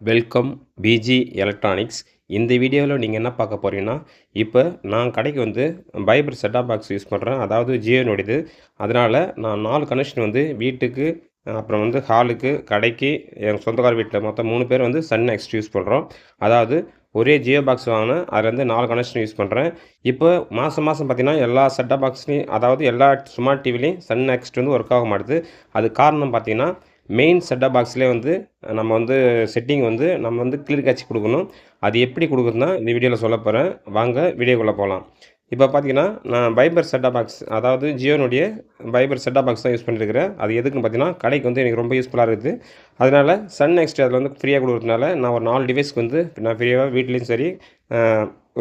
Welcome PG electronics. இந்த வீடியோவில் நீங்கள் என்ன பார்க்க போகிறீங்கன்னா இப்போ நான் கடைக்கு வந்து பைபர் செட்டாப் பாக்ஸ் யூஸ் பண்ணுறேன் அதாவது ஜியோனுடையது. அதனால் நான் நாலு கனெக்ஷன் வந்து வீட்டுக்கு அப்புறம் வந்து ஹாலுக்கு கடைக்கு என் சொந்தக்கார வீட்டில் மொத்தம் மூணு பேர் வந்து சன் நெக்ஸ்ட் யூஸ் பண்ணுறோம் அதாவது ஒரே ஜியோ பாக்ஸ் வாங்கினேன் அதுலேருந்து நாலு கனெக்ஷன் யூஸ் பண்ணுறேன் இப்போ மாதம் மாதம் பார்த்திங்கன்னா எல்லா செட்டாப் பாக்ஸ்லேயும் அதாவது எல்லா ஸ்மார்ட் டிவிலையும் சன் நெக்ஸ்ட் வந்து ஒர்க் ஆக மாட்டுது. அது காரணம் பார்த்திங்கன்னா மெயின் செட்டப் பாக்ஸ்லேயே வந்து நம்ம வந்து செட்டிங் வந்து நம்ம வந்து கிளியர் காட்சி கொடுக்கணும். அது எப்படி கொடுக்குறதுனா இந்த வீடியோவில் சொல்ல போகிறேன் வாங்க வீடியோக்குள்ளே போகலாம். இப்போ பார்த்தீங்கன்னா நான் பைபர் செட்டப் பாக்ஸ் அதாவது ஜியோனுடைய பைபர் செட்டப் பாக்ஸ் தான் யூஸ் பண்ணியிருக்கிறேன் அது எதுக்குன்னு பார்த்தீங்கன்னா கடைக்கு வந்து எனக்கு ரொம்ப யூஸ்ஃபுல்லாக இருக்குது. அதனால் சன் நெக்ஸ்ட் அதில் வந்து ஃப்ரீயாக கொடுக்குறதுனால நான் ஒரு நாலு டிவைஸ்க்கு வந்து நான் ஃப்ரீயாக வீட்லேயும் சரி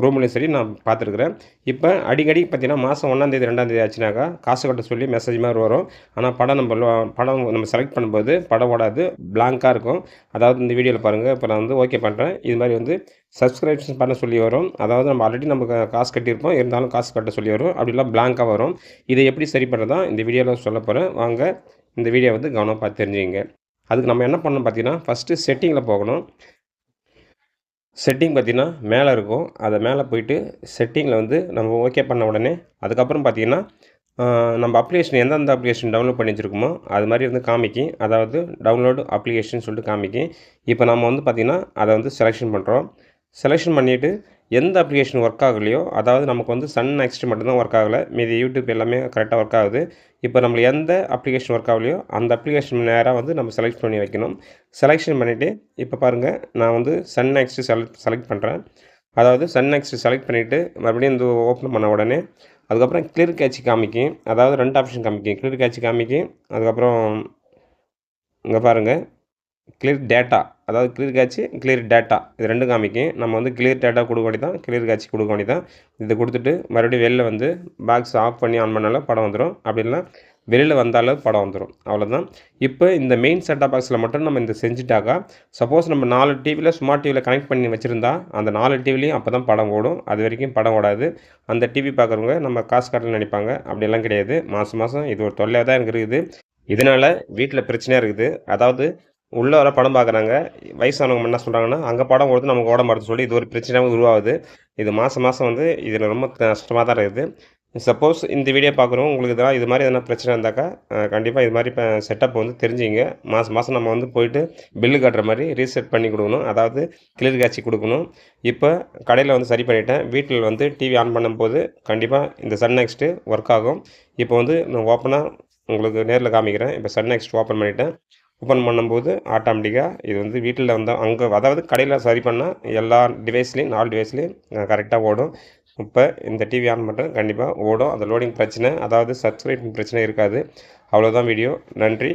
ரூம்லேயும் சரி நான் பார்த்துருக்குறேன். இப்போ அடிக்கடி பார்த்தீங்கன்னா மாதம் ஒன்றாந்தேதி ரெண்டாந்தேதி ஆச்சுனாக்கா காசு கட்ட சொல்லி மெசேஜ் மாதிரி வரும். ஆனால் படம் நம்ம படம் நம்ம செலக்ட் பண்ணும்போது படம் ஓடாது பிளாங்காக இருக்கும். அதாவது இந்த வீடியோவில் பாருங்கள் இப்போ நான் வந்து ஓகே பண்ணுறேன் இது மாதிரி வந்து சப்ஸ்கிரிப்ஷன் பண்ண சொல்லி வரும். அதாவது நம்ம ஆல்ரெடி நம்ம காசு கட்டியிருப்போம். இருந்தாலும் காசு கட்ட சொல்லி வரும். அப்படிலாம் பிளாங்காக வரும். இதை எப்படி சரி பண்ணுறதா இந்த வீடியோவில் சொல்ல போகிறேன் வாங்க இந்த வீடியோ வந்து கவனம் பார்த்து தெரிஞ்சுங்க அதுக்கு நம்ம என்ன பண்ணணும் பார்த்தீங்கன்னா ஃபஸ்ட்டு செட்டிங்கில் போகணும். செட்டிங் பார்த்தீங்கன்னா மேலே இருக்கும். அதை மேலே போயிட்டு செட்டிங்கில் வந்து நம்ம ஓகே பண்ண உடனே அதுக்கப்புறம் பார்த்தீங்கன்னா நம்ம அப்ளிகேஷன் எந்தெந்த அப்ளிகேஷன் டவுன்லோட் பண்ணி வச்சுருக்கோமோ அது மாதிரி வந்து காமிக்கும் அதாவது டவுன்லோடு அப்ளிகேஷன் சொல்லிட்டு காமிக்கும் இப்போ நம்ம வந்து பார்த்திங்கன்னா அதை வந்து செலெக்ஷன் பண்ணுறோம் செலெக்ஷன் பண்ணிவிட்டு எந்த அப்ளிகேஷன் ஒர்க் ஆகலையோ அதாவது நமக்கு வந்து சன் நெக்ஸ்ட் மட்டும்தான் ஒர்க் ஆகலை மீதி யூடியூப் எல்லாமே கரெக்டாக ஒர்க் ஆகுது. இப்போ நம்மளுக்கு எந்த அப்ளிகேஷன் ஒர்க் ஆகலையோ அந்த அப்ளிகேஷன் நேராக வந்து நம்ம செலக்ட் பண்ணி வைக்கணும். செலெக்ஷன் பண்ணிவிட்டு இப்போ பாருங்கள் நான் வந்து சன் நெக்ஸ்ட் செலக்ட் செலக்ட் பண்ணுறேன் அதாவது சன் நெக்ஸ்ட் செலக்ட் பண்ணிவிட்டு மறுபடியும் இந்த ஓப்பன் பண்ண உடனே அதுக்கப்புறம் கிளியர் கேட்சி காமிக்கும் அதாவது ரெண்டு ஆப்ஷன் காமிக்கும் கிளியர் கேட்சி காமிக்கும் அதுக்கப்புறம் இங்கே பாருங்கள் கிளியர் டேட்டா அதாவது கிளியர் காட்சி கிளியர் டேட்டா இது ரெண்டும் காமிக்கும். நம்ம வந்து கிளியர் டேட்டா கொடுக்க வேண்டியது தான் கிளியர் காட்சி கொடுக்க வேண்டியது தான் இதை கொடுத்துட்டு மறுபடியும் வெளில வந்து பாக்ஸ் ஆஃப் பண்ணி ஆன் பண்ணாலும் படம் வந்துடும் அப்படி இல்லைனா வெளியில் வந்தாலும் படம் வந்துடும் அவ்வளோதான் இப்போ இந்த மெயின் செட்டாப் பாக்ஸில் மட்டும் நம்ம இந்த செஞ்சுட்டாக்கா சப்போஸ் நம்ம நாலு டிவியில் ஸ்மார்ட் டிவியில் கனெக்ட் பண்ணி வச்சுருந்தா அந்த நாலு டிவிலையும் அப்போ தான் படம் ஓடும். அது வரைக்கும் படம் ஓடாது. அந்த டிவி பார்க்குறவங்க நம்ம காசு கட்டணும்னு நினைப்பாங்க. அப்படியெல்லாம் கிடையாது. மாதம் மாதம் இது ஒரு தொல்லையாக தான் எனக்கு இருக்குது. இதனால் வீட்டில் பிரச்சனையாக இருக்குது. அதாவது உள்ளே வர படம் பார்க்குறாங்க வயசானவங்க என்ன சொல்கிறாங்கன்னா அங்கே படம் கொடுத்து நமக்கு ஓட மாட்டேன்னு சொல்லி இது ஒரு பிரச்சனையாக உருவாகுது. இது மாதம் மாதம் வந்து இதில் ரொம்ப கஷ்டமாக தான் இருக்குது. சப்போஸ் இந்த வீடியோ பார்க்குறோம் உங்களுக்கு இதெல்லாம் இது மாதிரி எதனா பிரச்சனை இருந்தாக்கா கண்டிப்பாக இது மாதிரி இப்போ செட்டப் வந்து தெரிஞ்சுங்க. மாதம் மாதம் நம்ம வந்து போயிட்டு பில்லு கட்டுற மாதிரி ரீசெட் பண்ணி கொடுக்கணும். அதாவது கிளியர் காட்சி கொடுக்கணும். இப்போ கடையில் வந்து சரி பண்ணிட்டேன். வீட்டில் வந்து டிவி ஆன் பண்ணும்போது கண்டிப்பாக இந்த சன் நெக்ஸ்ட்டு ஒர்க் ஆகும். இப்போ வந்து நான் ஓப்பனாக உங்களுக்கு நேரில் காமிக்கிறேன். இப்போ சன் நெக்ஸ்ட் ஓப்பன் பண்ணிட்டேன். ஓப்பன் பண்ணும்போது ஆட்டோமேட்டிக்காக இது வந்து வீட்டில் வந்து அங்கே அதாவது கடையில் சரி பண்ணால் எல்லா டிவைஸ்லேயும் நாலு டிவைஸ்லேயும் கரெக்டாக ஓடும். இப்போ இந்த டிவி ஆன் பண்ணுறேன் கண்டிப்பாக ஓடும். அந்த லோடிங் பிரச்சனை அதாவது சப்ஸ்கிரைப் பிரச்சனை இருக்காது. அவ்வளோதான் வீடியோ நன்றி.